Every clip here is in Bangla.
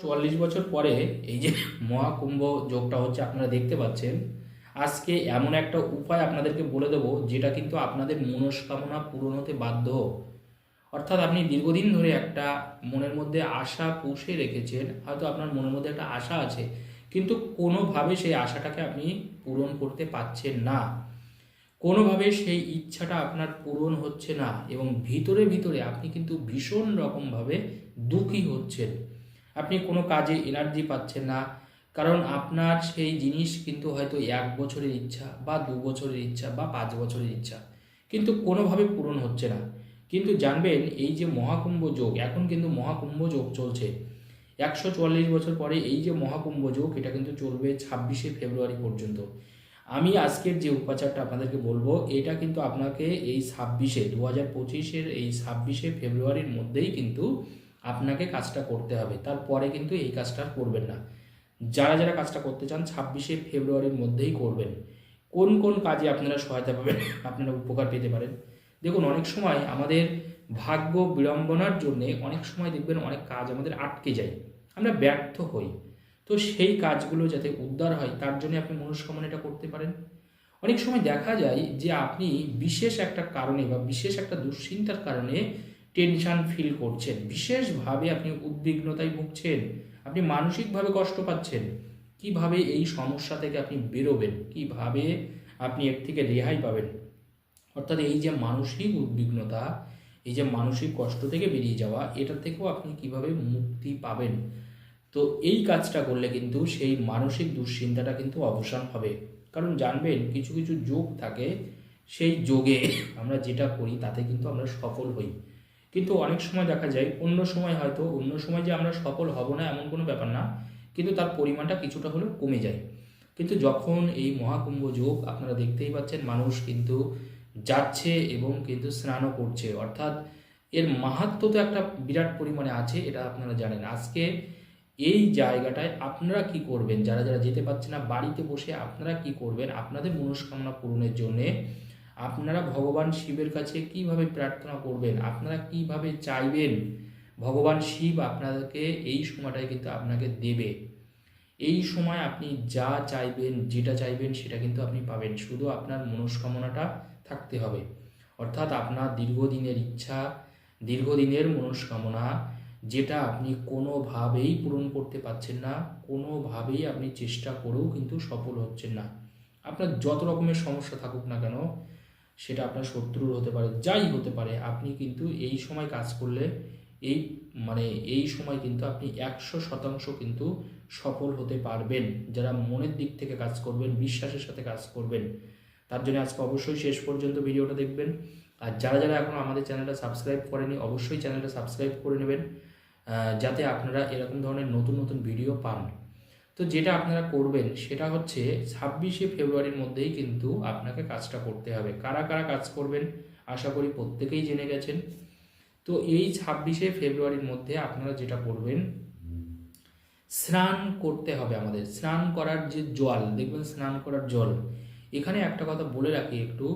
চুয়াল্লিশ বছর পরে এই যে মহাকুম্ভ যোগটা হচ্ছে আপনারা দেখতে পাচ্ছেন, আজকে এমন একটা উপায় আপনাদেরকে বলে দেবো যেটা কিন্তু আপনাদের মনস্কামনা পূরণ হতে বাধ্য। অর্থাৎ আপনি দীর্ঘদিন ধরে একটা মনের মধ্যে আশা পুষে রেখেছেন, হয়তো আপনার মনের মধ্যে একটা আশা আছে, কিন্তু কোনোভাবে সেই আশাটাকে আপনি পূরণ করতে পারছেন না। কোনোভাবে সেই ইচ্ছাটা আপনার পূরণ হচ্ছে না এবং ভিতরে ভিতরে আপনি কিন্তু ভীষণ রকমভাবে দুঃখী হচ্ছেন। আপনি কোনো কাজে এনার্জি পাচ্ছেন না। কারণ আপনার সেই জিনিস কিন্তু হয়তো এক বছরের ইচ্ছা বা দু বছরের ইচ্ছা বা পাঁচ বছরের ইচ্ছা। কিন্তু কোনোভাবে পূরণ হচ্ছে না। কিন্তু জানবেন এই যে মহাকুম্ভ যোগ, এখন কিন্তু মহাকুম্ভ যোগ চলছে। একশো চুয়াল্লিশ বছর পরে এই যে মহাকুম্ভ যোগ, এটা কিন্তু চলবে ছাব্বিশে ফেব্রুয়ারি পর্যন্ত। আমি আজকের যে উপাচারটা আপনাদেরকে বলব, এটা কিন্তু আপনাকে এই ছাব্বিশে দু হাজার পঁচিশের এই ছাব্বিশে ফেব্রুয়ারির মধ্যেই কিন্তু আপনাকে কাজটা করতে হবে। তারপরে কিন্তু এই কাজটা করবেন না। যারা যারা কাজটা করতে চান, ছাব্বিশে ফেব্রুয়ারির মধ্যেই করবেন। কোন কোন কাজে আপনারা সহায়তা পাবেন, আপনারা উপকার পেতে পারেন। দেখুন, অনেক সময় আমাদের ভাগ্য বিড়ম্বনার জন্যে অনেক সময় দেখবেন অনেক কাজ আমাদের আটকে যায়। আমরা ব্যর্থ হই। তো সেই কাজগুলো যাতে উদ্ধার হয়, তার জন্য আপনি মনস্কামনাটা করতে পারেন। অনেক সময় দেখা যায় যে আপনি বিশেষ একটা কারণে বা বিশেষ একটা দুশ্চিন্তার কারণে টেনশন ফিল করছেন। বিশেষভাবে আপনি উদ্বিগ্নতায় ভুগছেন, আপনি মানসিকভাবে কষ্ট পাচ্ছেন। কীভাবে এই সমস্যা থেকে আপনি বেরোবেন? কীভাবে আপনি এর থেকে রেহাই পাবেন? অর্থাৎ এই যে মানসিক উদ্বিগ্নতা, এই যে মানসিক কষ্ট থেকে বেরিয়ে যাওয়া, এটা থেকেও আপনি কীভাবে মুক্তি পাবেন? তো এই কাজটা করলে কিন্তু সেই মানসিক দুশ্চিন্তাটা কিন্তু অবসান হবে। কারণ জানবেন, কিছু কিছু যোগ থাকে। সেই যোগে আমরা যেটা করি, তাতে কিন্তু আমরা সফল হই। কিন্তু অনেক সময় দেখা যায়, অন্য সময় হয়তো, অন্য সময় যে আমরা সফল হব না এমন কোনো ব্যাপার না, কিন্তু তার পরিমাণটা কিছুটা হলেও কমে যায়। কিন্তু যখন এই মহাকুম্ভ যোগ আপনারা দেখতেই পাচ্ছেন, মানুষ কিন্তু যাচ্ছে এবং কিন্তু স্নানও করছে। অর্থাৎ এর মাহাত্ম তো একটা বিরাট পরিমাণে আছে, এটা আপনারা জানেন। আজকে এই জায়গাটায় আপনারা কি করবেন? যারা যারা যেতে পারছে না, বাড়িতে বসে আপনারা কি করবেন? আপনাদের মনস্কামনা পূরণের জন্যে আপনারা ভগবান শিবের কাছে কীভাবে প্রার্থনা করবেন? আপনারা কীভাবে চাইবেন? ভগবান শিব আপনাদেরকে এই সময়টায় কিন্তু আপনাকে দেবে। এই সময় আপনি যা চাইবেন, যেটা চাইবেন, সেটা কিন্তু আপনি পাবেন। শুধু আপনার মনস্কামনাটা থাকতে হবে। অর্থাৎ আপনার দীর্ঘদিনের ইচ্ছা, দীর্ঘদিনের মনস্কামনা, যেটা আপনি কোনোভাবেই পূরণ করতে পারছেন না, কোনোভাবেই আপনি চেষ্টা করেও কিন্তু সফল হচ্ছেন না। আপনার যত রকমের সমস্যা থাকুক না কেন সেটা আপনার শত্রুর হতে পারে, যাই হতে পারে, আপনি কিন্তু এই সময় কাজ করলে এই মানে এই সময় কিন্তু আপনি একশো শতাংশ কিন্তু সফল হতে পারবেন। যারা মনের দিক থেকে কাজ করবেন, বিশ্বাসের সাথে কাজ করবেন। তার জন্য আজকে অবশ্যই শেষ পর্যন্ত ভিডিওটা দেখবেন। আর যারা যারা এখন আমাদের চ্যানেলটা সাবস্ক্রাইব করেনি, অবশ্যই চ্যানেলটা সাবস্ক্রাইব করে নেবেন যাতে আপনারা এরকম ধরনের নতুন নতুন ভিডিও পান। তো যেটা আপনারা করবেন সেটা হচ্ছে ছাব্বিশে ফেব্রুয়ারির মধ্যেই কিন্তু আপনাকে কাজটা করতে হবে। কারা কারা কাজ করবেন? আশা করি প্রত্যেকেই জেনে গেছেন। তো এই ছাব্বিশে ফেব্রুয়ারির মধ্যে আপনারা যেটা করবেন, স্নান করতে হবে আমাদের। স্নান করার যে জল, দেখবেন স্নান করার জল। এখানে একটা কথা বলে রাখি একটু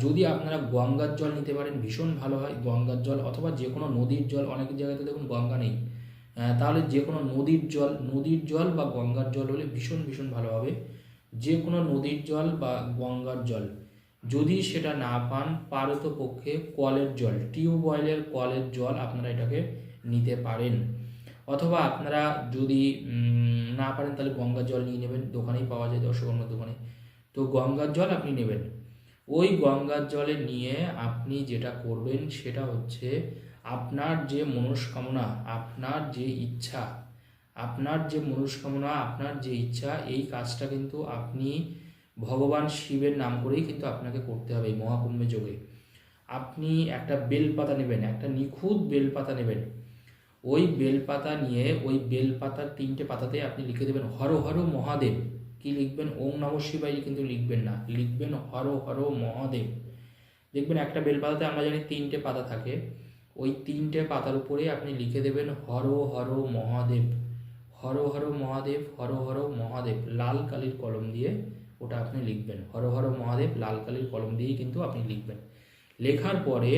যদি আপনারা গঙ্গার জল নিতে পারেন, ভীষণ ভালো হয়। গঙ্গার জল অথবা যে কোনো নদীর জল, অনেক জায়গাতে দেখুন গঙ্গা নেই। তাহলে যে কোনো নদীর জল নদীর জল বা গঙ্গার জল হলে ভীষণ ভীষণ ভালো হবে। যে কোনো নদীর জল বা গঙ্গার জল। যদি সেটা না পান, পারত পক্ষে কলের জল, টিউবওয়েলের কলের জল আপনারা এটাকে নিতে পারেন। অথবা আপনারা যদি না পারেন তাহলে গঙ্গার জল নিয়ে নেবেন, দোকানেই পাওয়া যায় দর্শকর্মার দোকানে। তো গঙ্গার জল আপনি নেবেন। ওই গঙ্গার জলে নিয়ে আপনি যেটা করবেন সেটা হচ্ছে আপনার যে মনস্কামনা, আপনার যে ইচ্ছা, আপনার যে মনস্কামনা, আপনার যে ইচ্ছা, এই কাজটা কিন্তু আপনি ভগবান শিবের নাম করেই কিন্তু আপনাকে করতে হবে এই মহাকুম্ভে যোগে। আপনি একটা বেলপাতা নেবেন, একটা নিখুঁত বেলপাতা নেবেন। ওই বেলপাতা নিয়ে, ওই বেলপাতার তিনটে পাতাতে আপনি লিখে দেবেন, হর হর মহাদেব। কি লিখবেন? ওম নম শিবাই কিন্তু লিখবেন না, লিখবেন হর হর মহাদেব। দেখবেন একটা বেলপাতাতে আমরা জানি তিনটে পাতা থাকে। ওই তিনটে পাতার উপরে আপনি লিখে দেবেন হর হর মহাদেব। হর হর মহাদেব, হর হর মহাদেব, লাল কালির কলম দিয়ে ওটা আপনি লিখবেন। হর হর মহাদেব, লাল কালির কলম দিয়েই কিন্তু আপনি লিখবেন। লেখার পরে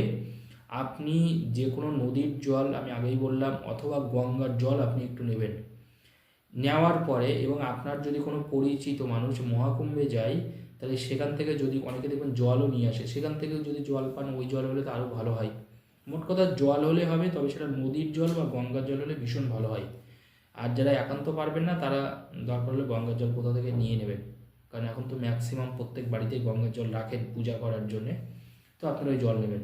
আপনি যে কোনো নদীর জল, আমি আগেই বললাম, অথবা গঙ্গার জল আপনি একটু নেবেন। নেওয়ার পরে এবং আপনার যদি কোনো পরিচিত মানুষ মহাকুম্ভে যায়, তাহলে সেখান থেকে যদি অনেকে দেখবেন জলও নিয়ে আসে, সেখান থেকে যদি জল পান, ওই জল হলে তো আরও ভালো হয়। মোট কথা জল হলে হবে, তবে সেটা নদীর জল বা গঙ্গার জল হলে ভীষণ ভালো হয়। আর যারা একান্ত পারবেন না, তারা দরকার হলে গঙ্গার জল কোথা থেকে নিয়ে নেবেন? কারণ এখন তো ম্যাক্সিমাম প্রত্যেক বাড়িতেই গঙ্গার জল রাখেন পূজা করার জন্যে। তো আপনারা ওই জল নেবেন।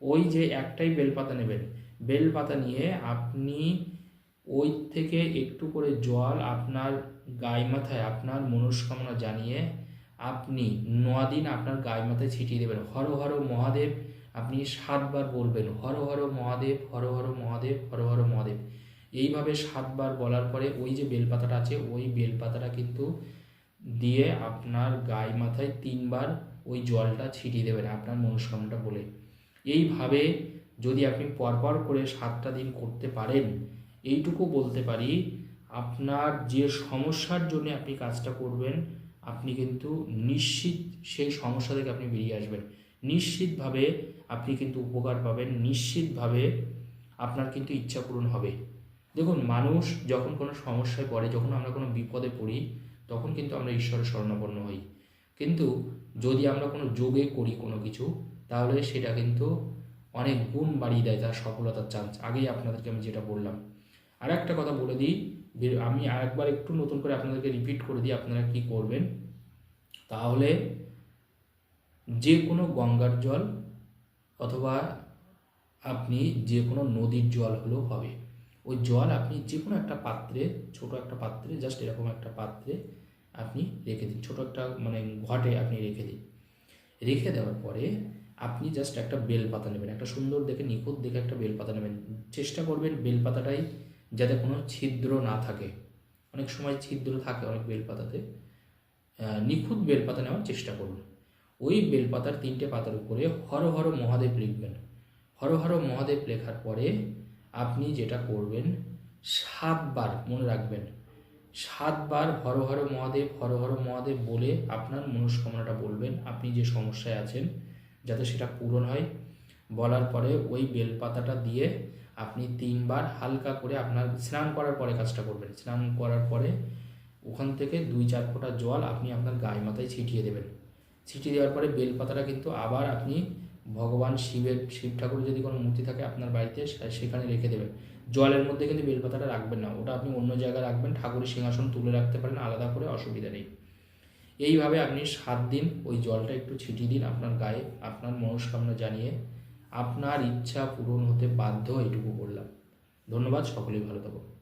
ওই যে একটাই বেলপাতা নেবেন। বেলপাতা নিয়ে আপনি ওই থেকে একটু করে জল আপনার গায়ে মাথায়, আপনার মনস্কামনা জানিয়ে আপনি দিন আপনার গায়ে মাথায় ছিটিয়ে দেবেন। হর হর মহাদেব আপনি সাতবার বলবেন, হর হর মহাদেব, হর হর মহাদেব, হর হর মহাদেব। এইভাবে সাতবার বলার পরে ওই যে বেলপাতাটা আছে, ওই বেলপাতাটা কিন্তু দিয়ে আপনার গায়ে মাথায় তিনবার ওই জলটা ছিটিয়ে দেবেন আপনার মনস্কামনাটা বলে। এইভাবে যদি আপনি পরপর করে সাতটা দিন করতে পারেন, এইটুকু বলতে পারি, আপনার যে সমস্যার জন্য আপনি কাজটা করবেন, আপনি কিন্তু নিশ্চিত সেই সমস্যা থেকে আপনি বেরিয়ে আসবেন। নিশ্চিতভাবে আপনি কিন্তু উপকার পাবেন। নিশ্চিতভাবে আপনার কিন্তু ইচ্ছা পূরণ হবে। দেখুন, মানুষ যখন কোনো সমস্যায় পড়ে, যখন আমরা কোনো বিপদে পড়ি, তখন কিন্তু আমরা ঈশ্বরের স্বর্ণাপন্ন হই। কিন্তু যদি আমরা কোনো যোগে করি কোনো কিছু, তাহলে সেটা কিন্তু অনেক গুণ বাড়িয়ে দেয় তার সফলতার চান্স আগেই আপনাদেরকে আমি যেটা বললাম। আর একটা কথা বলে দিই আমি আরেকবার একটু নতুন করে আপনাদেরকে রিপিট করে দিই, আপনারা কি করবেন? তাহলে যে কোনো গঙ্গার জল অথবা আপনি যে কোনো নদীর জল হলেও হবে। ওই জল আপনি যে কোনো একটা পাত্রে, ছোট একটা পাত্রে জাস্ট এরকম একটা পাত্রে আপনি রেখে দিন। ছোট একটা মানে ঘটে আপনি রেখে দিন। রেখে দেওয়ার পরে আপনি জাস্ট একটা বেলপাতা নেবেন। একটা সুন্দর দেখে নিখুঁত দেখে একটা বেলপাতা নেবেন। চেষ্টা করবেন বেলপাতাটাই যাতে কোনো ছিদ্র না থাকে। অনেক সময় ছিদ্র থাকে অনেক বেলপাতাতে। নিখুঁত বেলপাতা নেওয়ার চেষ্টা করুন। ওই বেলপাতার তিনটে পাতার উপরে হর হর মহাদেব লিখবেন। হর হর মহাদেব লেখার পরে আপনি যেটা করবেন, সাতবার মনে রাখবেন, সাতবার হর হর মহাদেব, হর হর মহাদেব বলে আপনার মনস্কামনাটা বলবেন, আপনি যে সমস্যায় আছেন যাতে সেটা পূরণ হয়। বলার পরে ওই বেলপাতাটা দিয়ে আপনি তিনবার হালকা করে আপনার স্নান করার পরে কাজটা করবেন। স্নান করার পরে ওখান থেকে দুই চার ফোঁটা জল আপনি আপনার গায়ে মাথায় ছিটিয়ে দেবেন। ছিটিয়ে দেওয়ার পরে বেলপাতাটা কিন্তু আবার আপনি ভগবান শিবের, শিব ঠাকুরের যদি কোনো মূর্তি থাকে আপনার বাড়িতে সেখানে রেখে দেবেন। জলের মধ্যে কিন্তু বেলপাতাটা রাখবেন না। ওটা আপনি অন্য জায়গায় রাখবেন, ঠাকুরের সিংহাসন তুলে রাখতে পারেন, আলাদা করে অসুবিধা নেই। এইভাবে আপনি সাত দিন ওই জলটা একটু ছিটিয়ে দিন আপনার গায়ে, আপনার মনস্কামনা জানিয়ে। আপনার ইচ্ছা পূরণ হতে বাধ্য, এইটুকু বললাম। ধন্যবাদ, সকলেই ভালো থাকুন।